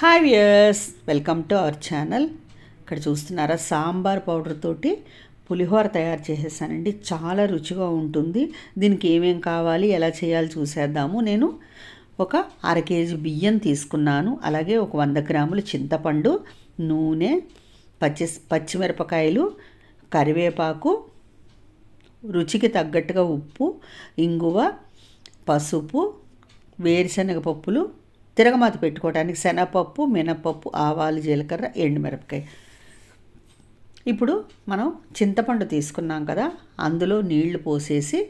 Hi viewers welcome to our channel. ఇక్కడ చూస్తున్నారా sambar powder తోటి పులిహోర తయారు చేసేసానండి. చాలా రుచిగా ఉంటుంది. దీనికి ఏమేం కావాలి ఎలా చేయాలి చూసేద్దాము. నేను ఒక అర కేజీ బియ్యం తీసుకున్నాను. అలాగే ఒక వంద గ్రాములు చింతపండు నూనె పచ్చి పచ్చిమిరపకాయలు కరివేపాకు రుచికి తగ్గట్టుగా ఉప్పు ఇంగువ పసుపు వేరుశనగ పప్పులు తిరగమాత పెట్టుకోవడానికి శనగపప్పు మినపప్పు ఆవాలు జీలకర్ర ఎండుమిరపకాయ ఇప్పుడు మనం చింతపండు తీసుకున్నాం కదా అందులో నీళ్ళు పోసేసి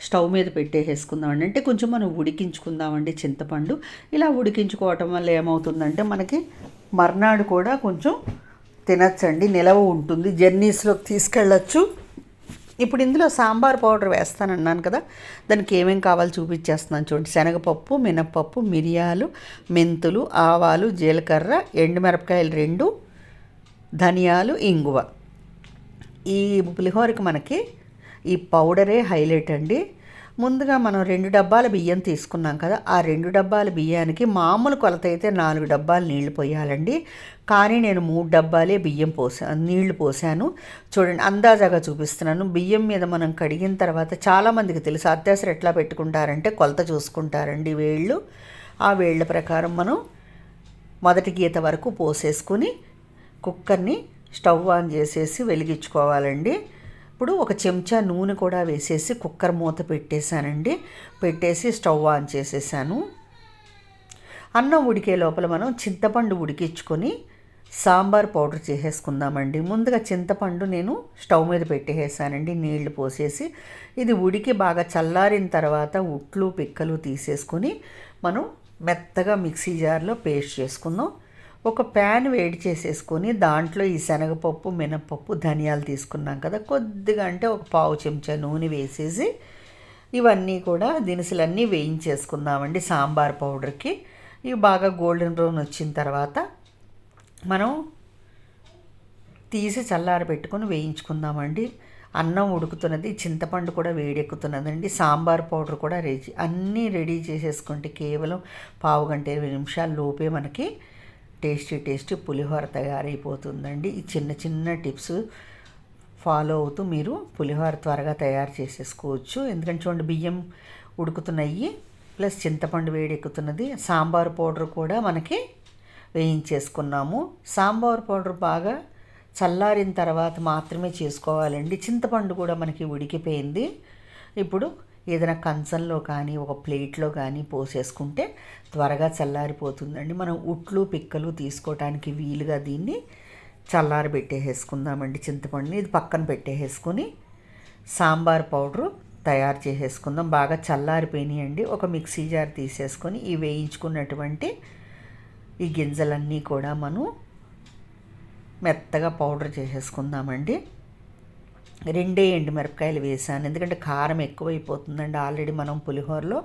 స్టవ్ మీద పెట్టేసేసుకుందామండి. అంటే కొంచెం మనం ఉడికించుకుందామండి చింతపండు. ఇలా ఉడికించుకోవటం వల్ల ఏమవుతుందంటే మనకి మర్నాడు కూడా కొంచెం తినచ్చండి నిలవ ఉంటుంది. జర్నీస్లోకి తీసుకెళ్ళచ్చు. ఇప్పుడు ఇందులో సాంబార్ పౌడర్ వేస్తానన్నాను కదా దానికి ఏమేం కావాలో చూపించేస్తున్నాను చూడండి. శనగపప్పు మినప్పప్పు మిరియాలు మెంతులు ఆవాలు జీలకర్ర ఎండుమిరపకాయలు రెండు ధనియాలు ఇంగువ. ఈ పులిహోరకి మనకి ఈ పౌడరే హైలైట్ అండి. ముందుగా మనం రెండు డబ్బాల బియ్యం తీసుకున్నాం కదా ఆ రెండు డబ్బాల బియ్యానికి మామూలు కొలత అయితే నాలుగు డబ్బాలు నీళ్ళు పోయాలండి. కానీ నేను మూడు డబ్బాలే బియ్యం పోసా నీళ్ళు పోసాను. చూడండి అందాజాగా చూపిస్తున్నాను. బియ్యం మీద మనం కడిగిన తర్వాత చాలామందికి తెలుసు అత్యవసరం ఎట్లా పెట్టుకుంటారంటే కొలత చూసుకుంటారండి వేళ్ళు. ఆ వేళ్ళ ప్రకారం మనం మొదటి గీత వరకు పోసేసుకుని కుక్కర్ని స్టవ్ ఆన్ చేసేసి వెలిగించుకోవాలండి. ఇప్పుడు ఒక చెంచా నూనె కూడా వేసేసి కుక్కర్ మూత పెట్టేశానండి. పెట్టేసి స్టవ్ ఆన్ చేసేసాను. అన్నం ఉడికే లోపల మనం చింతపండు ఉడికించుకొని సాంబార్ పౌడర్ చేసేసుకుందామండి. ముందుగా చింతపండు నేను స్టవ్ మీద పెట్టేసానండి. నీళ్ళు పోసేసి ఇది ఉడికి బాగా చల్లారిన తర్వాత ఉట్లు పిక్కలు తీసేసుకొని మనం మెత్తగా మిక్సీ జార్లో పేస్ట్ చేసుకుందాం. ఒక ప్యాన్ వేడి చేసేసుకొని దాంట్లో ఈ శనగపప్పు మినపప్పు ధనియాలు తీసుకున్నాం కదా. కొద్దిగా అంటే ఒక పావు చెంచా నూనె వేసేసి ఇవన్నీ కూడా దినుసులన్నీ వేయించేసుకుందామండి సాంబార్ పౌడర్కి. ఇవి బాగా గోల్డెన్ బ్రౌన్ వచ్చిన తర్వాత మనం తీసి చల్లార పెట్టుకొని వేయించుకుందామండి. అన్నం ఉడుకుతున్నది చింతపండు కూడా వేడెక్కుతున్నదండి. సాంబార్ పౌడర్ కూడా రెడీ అన్నీ రెడీ చేసేసుకుంటే కేవలం పావు గంట ఇరవై నిమిషాల లోపే మనకి టేస్టీ టేస్టీ పులిహోర తయారైపోతుందండి. ఈ చిన్న చిన్న టిప్స్ ఫాలో అవుతూ మీరు పులిహోర త్వరగా తయారు చేసేసుకోవచ్చు. ఎందుకంటే చూడండి బియ్యం ఉడుకుతున్నాయి ప్లస్ చింతపండు వేడెక్కుతున్నది సాంబార్ పౌడర్ కూడా మనకి వేయించేసుకున్నాము. సాంబార్ పౌడర్ బాగా చల్లారిన తర్వాత మాత్రమే చేసుకోవాలండి. చింతపండు కూడా మనకి ఉడికిపోయింది. ఇప్పుడు ఏదైనా కంచంలో కానీ ఒక ప్లేట్లో కానీ పోసేసుకుంటే త్వరగా చల్లారిపోతుందండి. మనం ఉట్లు పిక్కలు తీసుకోవటానికి వీలుగా దీన్ని చల్లారి పెట్టేసేసుకుందామండి చింతపండుని. ఇది పక్కన పెట్టేసుకొని సాంబార్ పౌడరు తయారు చేసేసుకుందాం. బాగా చల్లారిపోయినాయండి. ఒక మిక్సీ జార్ తీసేసుకొని ఈ వేయించుకున్నటువంటి ఈ గింజలన్నీ కూడా మనం మెత్తగా పౌడర్ చేసేసుకుందామండి. రెండే ఎండుమిరపకాయలు వేసాను ఎందుకంటే కారం ఎక్కువైపోతుందండి ఆల్రెడీ మనం పులిహోరలో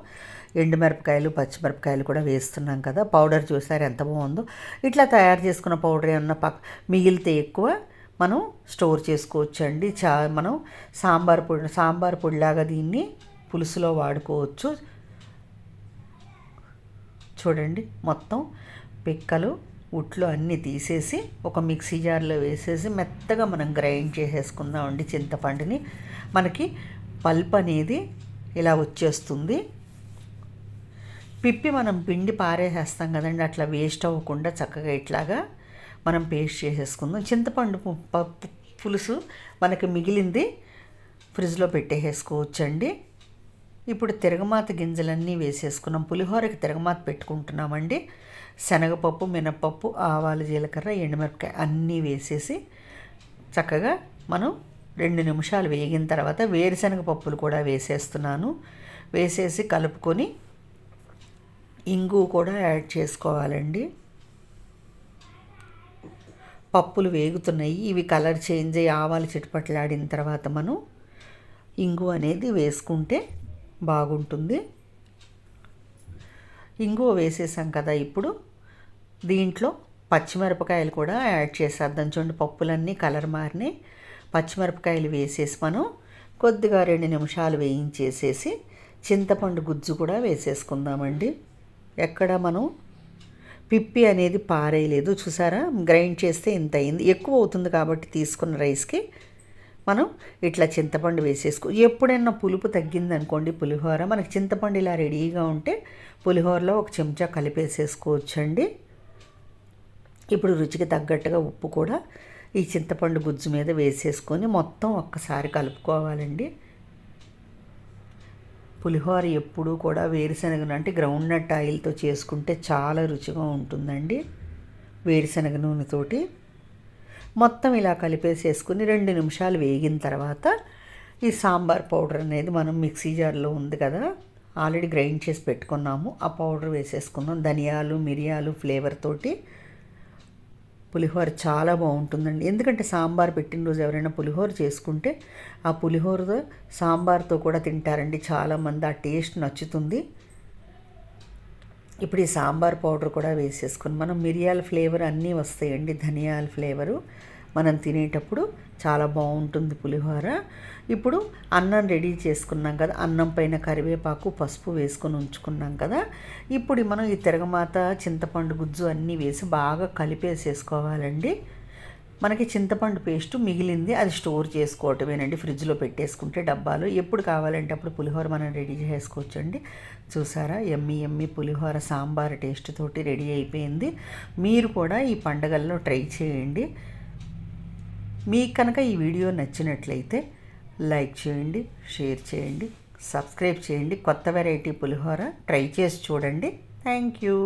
ఎండుమిరపకాయలు పచ్చిమిరపకాయలు కూడా వేస్తున్నాం కదా. పౌడర్ చూసారు ఎంత బాగుందో. ఇట్లా తయారు చేసుకున్న పౌడర్ ఏమన్నా పక్క మిగిలితే ఎక్కువ మనం స్టోర్ చేసుకోవచ్చు అండి చా మనం సాంబార్ పొడి సాంబార్ పొడిలాగా దీన్ని పులుసులో వాడుకోవచ్చు. చూడండి మొత్తం పిక్కలు ఉట్లు అన్నీ తీసేసి ఒక మిక్సీ జార్లో వేసేసి మెత్తగా మనం గ్రైండ్ చేసేసుకుందామండి చింతపండుని. మనకి పల్ప్ అనేది ఇలా వచ్చేస్తుంది. పిప్పి మనం పిండి పారేసేస్తాం కదండి అట్లా వేస్ట్ అవ్వకుండా చక్కగా ఇట్లాగా మనం పేస్ట్ చేసేసుకుందాం. చింతపండు పులుసు మనకి మిగిలింది ఫ్రిడ్జ్లో పెట్టేసేసుకోవచ్చండి. ఇప్పుడు తిరగమాత గింజలన్నీ వేసేసుకున్నాం. పులిహోరకి తిరగమాత పెట్టుకుంటున్నామండి. శనగపప్పు మినపప్పు ఆవాలు జీలకర్ర ఎండుమిరపకాయ అన్నీ వేసేసి చక్కగా మనం రెండు నిమిషాలు వేగిన తర్వాత వేరుశనగ పప్పులు కూడా వేసేస్తున్నాను. వేసేసి కలుపుకొని ఇంగు కూడా యాడ్ చేసుకోవాలండి. పప్పులు వేగుతున్నాయి. ఇవి కలర్ చేంజ్ అయ్యి ఆవాలు చిటపట్లాడిన తర్వాత మనం ఇంగు అనేది వేసుకుంటే బాగుంటుంది. ఇంగువ వేసేసాం కదా ఇప్పుడు. దీంట్లో పచ్చిమిరపకాయలు కూడా యాడ్ చేసేద్దాం. చూడండి పప్పులన్నీ కలర్ మారినాయి. పచ్చిమిరపకాయలు వేసేసి మనం కొద్దిగా రెండు నిమిషాలు వేయించేసేసి చింతపండు గుజ్జు కూడా వేసేసుకుందామండి. ఎక్కడ మనం పిప్పి అనేది పారేయలేదు. చూసారా? గ్రైండ్ చేస్తే ఇంత అయింది. ఎక్కువ అవుతుంది కాబట్టి తీసుకున్న రైస్కి మనం ఇట్లా చింతపండు వేసేసుకో ఎప్పుడైనా పులుపు తగ్గిందనుకోండి పులిహోర మనకి చింతపండు ఇలా రెడీగా ఉంటే పులిహోరలో ఒక చెంచా కలిపేసేసుకోవచ్చండి. ఇప్పుడు రుచికి తగ్గట్టుగా ఉప్పు కూడా ఈ చింతపండు గుజ్జు మీద వేసేసుకొని మొత్తం ఒక్కసారి కలుపుకోవాలండి. పులిహోర ఎప్పుడూ కూడా వేరుశనగ అంటే గ్రౌండ్ నట్ ఆయిల్తో చేసుకుంటే చాలా రుచిగా ఉంటుందండి. వేరుశనగ నూనెతోటి మొత్తం ఇలా కలిపేసేసుకుని రెండు నిమిషాలు వేగిన తర్వాత ఈ సాంబార్ పౌడర్ అనేది మనం మిక్సీ జార్లో ఉంది కదా ఆల్రెడీ గ్రైండ్ చేసి పెట్టుకున్నాము. ఆ పౌడర్ వేసేసుకున్నాం. ధనియాలు మిరియాలు ఫ్లేవర్ తోటి. పులిహోర చాలా బాగుంటుందండి. ఎందుకంటే సాంబార్ పెట్టిన రోజు ఎవరైనా పులిహోర చేసుకుంటే ఆ పులిహోర సాంబార్తో కూడా తింటారండి. చాలామంది ఆ టేస్ట్ నచ్చుతుంది. ఇప్పుడు ఈ సాంబార్ పౌడర్ కూడా వేసేసుకుని మనం మిరియాల ఫ్లేవర్ అన్నీ వస్తాయండి ధనియాల ఫ్లేవరు. మనం తినేటప్పుడు చాలా బాగుంటుంది పులిహోర. ఇప్పుడు అన్నం రెడీ చేసుకున్నాం కదా అన్నం పైన కరివేపాకు పసుపు వేసుకొని ఉంచుకున్నాం కదా. ఇప్పుడు మనం ఈ తిరగమాత చింతపండు గుజ్జు అన్నీ వేసి బాగా కలిపేసేసుకోవాలండి. మనకి చింతపండు పేస్ట్ మిగిలింది అది స్టోర్ చేసుకోవటమేనండి. ఫ్రిడ్జ్లో పెట్టేసుకుంటే డబ్బాలు. ఎప్పుడు కావాలంటే అప్పుడు పులిహోర మనం రెడీ చేసుకోవచ్చండి. చూసారా? ఎమ్మి ఎమ్మి పులిహోర సాంబార్ టేస్ట్ తోటి రెడీ అయిపోయింది. మీరు కూడా ఈ పండగల్లో ట్రై చేయండి. మీకు కనుక ఈ వీడియో నచ్చినట్లయితే లైక్ చేయండి షేర్ చేయండి సబ్స్క్రైబ్ చేయండి. కొత్త వెరైటీ పులిహోర ట్రై చేసి చూడండి. Thank you.